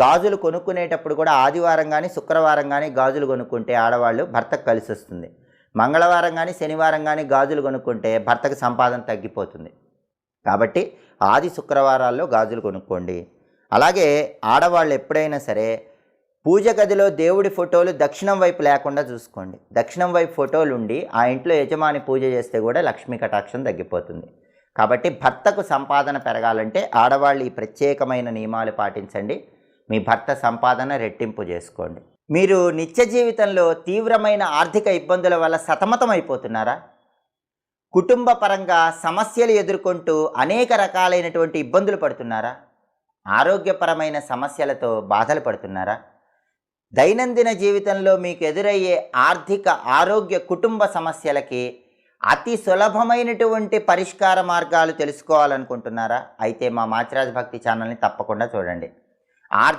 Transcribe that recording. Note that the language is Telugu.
గాజులు కొనుక్కునేటప్పుడు కూడా ఆదివారం కానీ శుక్రవారం కానీ గాజులు కొనుక్కుంటే ఆడవాళ్ళు భర్తకు కలిసి వస్తుంది మంగళవారం కానీ శనివారం కానీ గాజులు కొనుక్కుంటే భర్తకు సంపాదన తగ్గిపోతుంది. కాబట్టి ఆది శుక్రవారాల్లో గాజులు కొనుక్కోండి. అలాగే ఆడవాళ్ళు ఎప్పుడైనా సరే పూజ గదిలో దేవుడి ఫోటోలు దక్షిణం వైపు లేకుండా చూసుకోండి. దక్షిణం వైపు ఫోటోలు ఉండి ఆ ఇంట్లో యజమాని పూజ చేస్తే కూడా లక్ష్మీ కటాక్షం తగ్గిపోతుంది. కాబట్టి భర్తకు సంపాదన పెరగాలంటే ఆడవాళ్ళు ఈ ప్రత్యేకమైన నియమాలు పాటించండి. మీ భర్త సంపాదన రెట్టింపు చేసుకోండి. మీరు నిత్య జీవితంలో తీవ్రమైన ఆర్థిక ఇబ్బందుల వల్ల సతమతం అయిపోతున్నారా? కుటుంబ పరంగా సమస్యలు ఎదుర్కొంటూ అనేక రకాలైనటువంటి ఇబ్బందులు పడుతున్నారా? ఆరోగ్యపరమైన సమస్యలతో బాధలు పడుతున్నారా? దైనందిన జీవితంలో మీకు ఎదురయ్యే ఆర్థిక ఆరోగ్య కుటుంబ సమస్యలకి అతి సులభమైనటువంటి పరిష్కార మార్గాలు తెలుసుకోవాలనుకుంటున్నారా? అయితే మా మాచిరాజ్ భక్తి ఛానల్ని తప్పకుండా చూడండి. ఆర్థిక